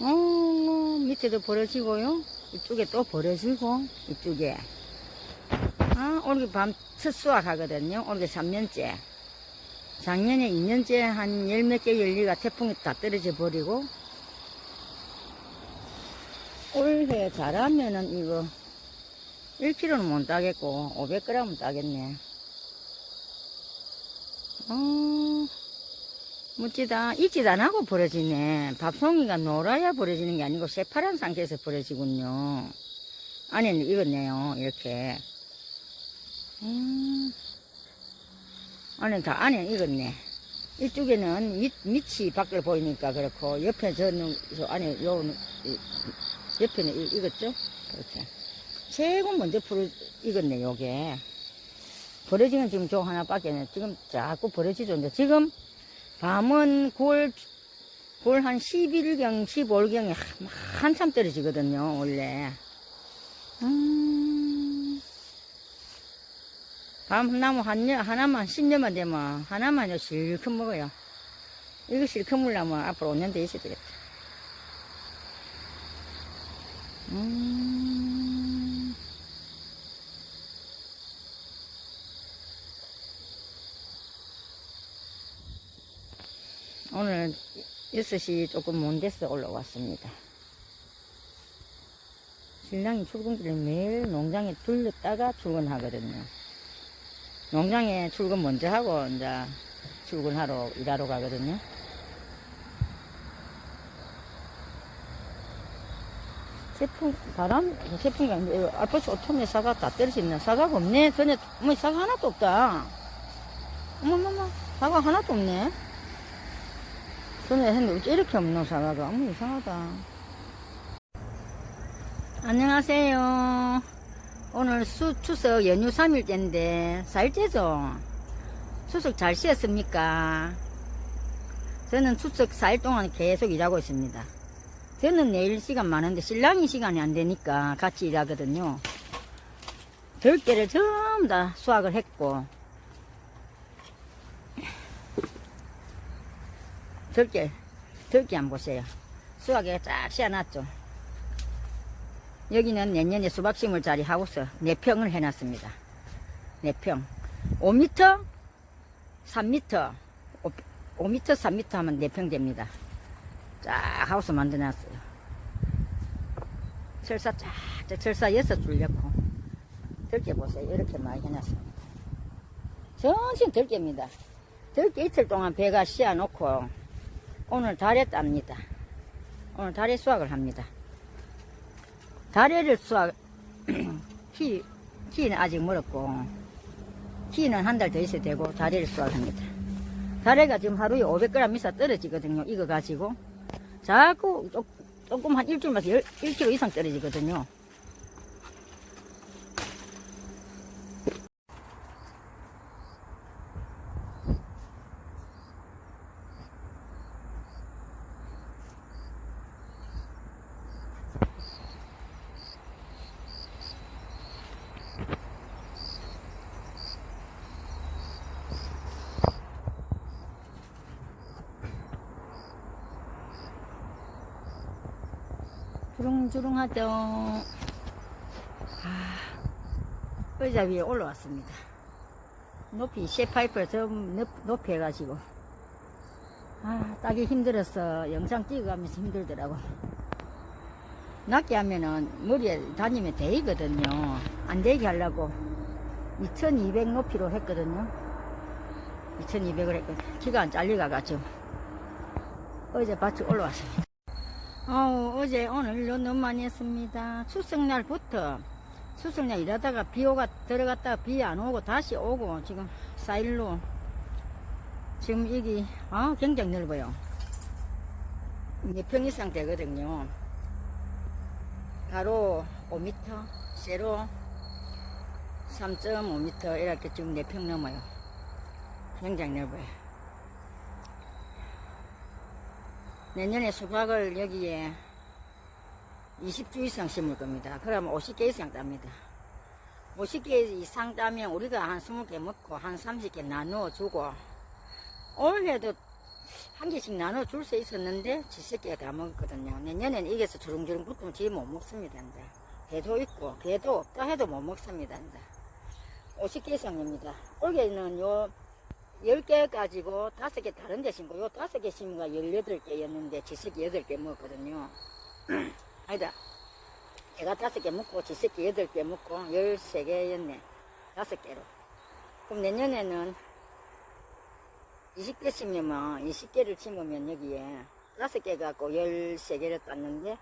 어, 밑에도 버려지고요. 이쪽에 또 버려지고, 이쪽에. 아, 올게 밤첫 수확 하거든요. 올게 3년째. 작년에 2년째 한 열 몇 개 열리가 태풍이 다 떨어져 버리고, 올해 잘하면은 이거 1kg는 못 따겠고, 500g은 따겠네. 어, 멋지다. 익지도 안 하고 버려지네. 밥송이가 노라야 버려지는 게 아니고 새파란 상태에서 버려지군요. 안에는 익었네요. 이렇게. 음, 안에 다 안에 익었네. 이쪽에는 밑, 밑이 밖을 보이니까 그렇고, 옆에 저는, 저 안에, 요, 이- 옆에는 이- 익었죠? 그렇게. 최고 먼저 풀 익었네, 요게. 버려지는 지금 저 하나밖에 안 해. 지금 자꾸 버려지죠. 이제 지금 밤은 9월, 9월 한 11경, 15일경에 한참 떨어지거든요, 원래. 음. 밤나무 한 년, 하나만, 10년만 되면 하나만요, 실컷 먹어요. 이거 실컷 물려면 앞으로 5년 더 있어야 되겠다. 음. 오늘 6시 조금 못 돼서 올라왔습니다. 신랑이 출근길에 매일 농장에 들렀다가 출근하거든요. 농장에 출근 먼저 하고 이제 출근하러 일하러 가거든요. 태풍 바람 태풍이 아니고 알프스 오토메 사과 다 떨어졌네. 사과가 없네. 전에 뭐 사과 하나도 없다. 어머머머 사과 하나도 없네. 전에 했는데 이렇게 없노 사과가 어머 이상하다. 안녕하세요. 오늘 수, 추석 연휴 3일째인데 4일째죠? 추석 잘 쉬었습니까? 저는 추석 4일 동안 계속 일하고 있습니다. 저는 내일 시간 많은데 신랑이 시간이 안 되니까 같이 일하거든요. 들깨를 전부 다 수확을 했고 들깨, 들깨 안 보세요. 수확에 쫙 씌워놨죠. 여기는 내년에 수박 심을 자리 하우스 4평을 해놨습니다. 4평. 5m, 3m, 5m, 3m 하면 4평 됩니다. 쫙 하우스 만들어놨어요. 철사 쫙, 저 철사 6줄 넣고. 들깨 보세요. 이렇게 많이 해놨습니다. 전신 들깨입니다. 들깨 이틀 동안 배가 씌워놓고 오늘 달에 땁니다. 오늘 달에 수확을 합니다. 달에를 수확, 키, 키는 아직 멀었고, 키는 한 달 더 있어야 되고, 달에를 수확합니다. 달에가 지금 하루에 500g 이상 떨어지거든요. 이거 가지고. 자꾸 조, 조금 한 일주일마다 1kg 이상 떨어지거든요. 주렁주렁하죠. 아, 의자 위에 올라왔습니다. 높이 셰파이프를 좀 높, 높이 해가지고. 아, 따기 힘들어서 영상 찍어가면서 힘들더라고. 낮게 하면은 머리에 다니면 데이거든요. 안 되게 하려고 2200 높이로 했거든요. 2200을 했거든요. 키가 안 잘려가가지고. 어제 밭에 올라왔습니다. 어, 어제 오늘 너무 많이 했습니다. 추석날부터 추석날 일하다가 비 오가 들어갔다가 비 안 오고 다시 오고 지금 4일로 지금 여기 아 굉장히 넓어요. 4평 이상 되거든요. 가로 5m, 세로 3.5m 이렇게 지금 4평 넘어요. 굉장히 넓어요. 내년에 수박을 여기에 20주 이상 심을 겁니다. 그러면 50개 이상 땁니다. 50개 이상 따면 우리가 한 20개 먹고 한 30개 나누어 주고 올해도 한 개씩 나눠 줄 수 있었는데 지새끼가 다 먹었거든요. 내년에는 이게서 주렁주렁 붙으면 지 못 먹습니다. 이제. 개도 있고 개도 없다 해도 못 먹습니다. 이제. 50개 이상입니다. 올해는 요 10개 가지고 5개 다른 데 심고 요 5개 심은 거 18개였는데 지새끼 8개 먹었거든요. 아니다. 제가 5개 먹고 지새끼 8개 먹고 13개였네. 5개로. 그럼 내년에는 20개 심으면 20개를 심으면 여기에 5개 갖고 13개를 땄는데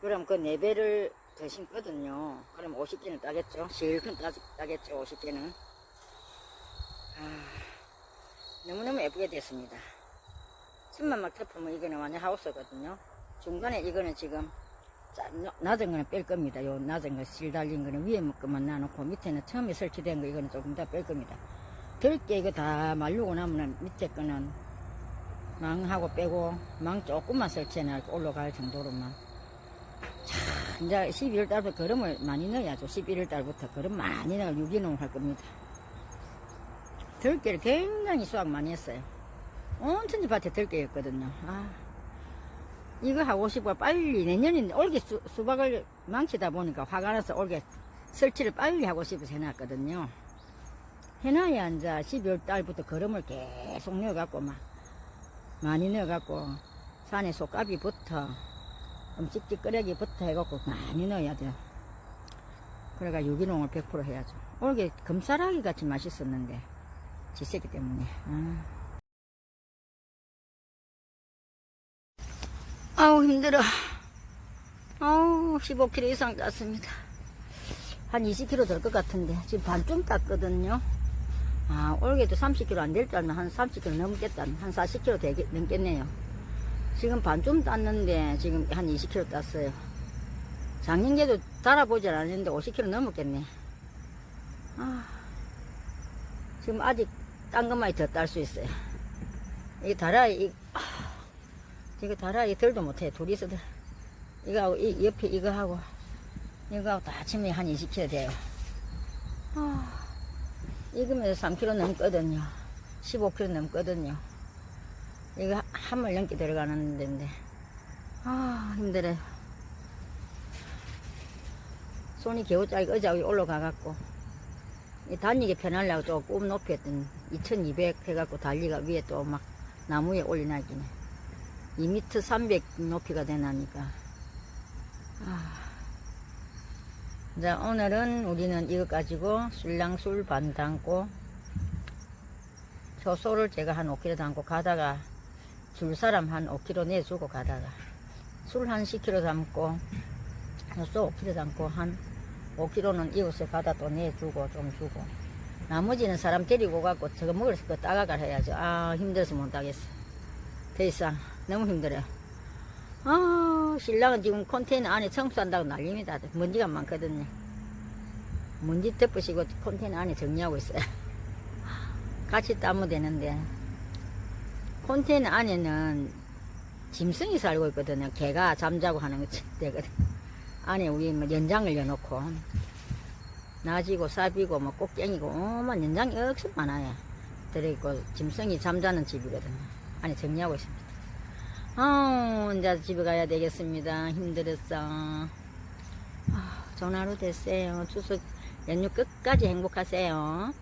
그럼 그 4배를 더 심거든요. 그럼 50개는 따겠죠. 실컷 따, 따겠죠. 50개는. 아, 너무너무 예쁘게 됐습니다. 숨만 막 덮으면 이거는 완전 하우스거든요. 중간에 이거는 지금 낮은 거는 뺄 겁니다. 요 낮은 거 실 달린 거는 위에 것만 놔놓고 밑에는 처음에 설치된 거 이거는 조금 더 뺄 겁니다. 들게 이거 다 말르고 나면은 밑에 거는 망하고 빼고 망 조금만 설치해놔 올라갈 정도로만. 자, 이제 12월 달부터 거름을 많이 넣어야죠. 11월 달부터 거름 많이 넣어 유기농 할 겁니다. 들깨를 굉장히 수확 많이 했어요. 온 천지 밭에 들깨였거든요. 아, 이거 하고 싶어 빨리 내년에 올게 수, 수박을 망치다 보니까 화가 나서 올게 설치를 빨리 하고 싶어서 해놨거든요. 해놔야 이제 12월 달부터 거름을 계속 넣어갖고 막 많이 넣어갖고 산에 속가비부터 음식찌끄레기부터 해갖고 많이 넣어야 돼요. 그래가 유기농을 100% 해야죠. 올게 금사라기 같이 맛있었는데 지새기 때문에. 아. 아우 힘들어. 아우 15kg 이상 땄습니다. 한 20kg 될 것 같은데 지금 반쯤 땄거든요. 아 올게도 30kg 안 될 줄 알면 한 30kg 넘겠다. 한 40kg 되겠, 넘겠네요. 지금 반쯤 땄는데 지금 한 20kg 땄어요. 작년에도 달아보질 않았는데 50kg 넘었겠네. 아, 지금 아직 딴 것만이 더딸 수 있어요. 이 달아, 이, 아, 이거 달아, 이 들도 못해. 둘이서 들. 이거하고, 이 옆에 이거 하고, 이거하고 다 합치면 한 20kg 돼요. 아, 이거면 3kg 넘거든요. 15kg 넘거든요. 이거 한물 넘게 들어가는 데인데. 아, 힘들어요. 손이 겨우짜리 위에 올라가갖고, 이 달리기 편하려고 조금 높이 했더니, 2200 해갖고 달리가 위에 또 막 나무에 올려놔기네. 2m 300 높이가 되나니까. 아. 자, 오늘은 우리는 이거 가지고 술랑 술 반 담고, 효소를 제가 한 5kg 담고 가다가 줄 사람 한 5kg 내주고 가다가 술 한 10kg 담고 효소 5kg 담고 한 5kg는 이웃에 가다 또 내주고 좀 주고 나머지는 사람 데리고 가고 저거 먹을 거 따가가 해야죠. 아 힘들어서 못 하겠어. 더 이상 너무 힘들어요. 아 신랑은 지금 컨테이너 안에 청소한다고 난립니다. 먼지가 많거든요. 먼지 덮으시고 컨테이너 안에 정리하고 있어요. 같이 따면 되는데 콘테이너 안에는 짐승이 살고 있거든요. 개가 잠자고 하는 거 되거든. 안에 우리 뭐 연장을 넣어놓고 나지고 사비고 뭐 꽃갱이고 어만 연장이 억수 많아요. 들어있고 짐승이 잠자는 집이거든요. 안에 정리하고 있습니다. 아 이제 집에 가야 되겠습니다. 힘들었어. 아, 하루 되세요. 추석 연휴 끝까지 행복하세요.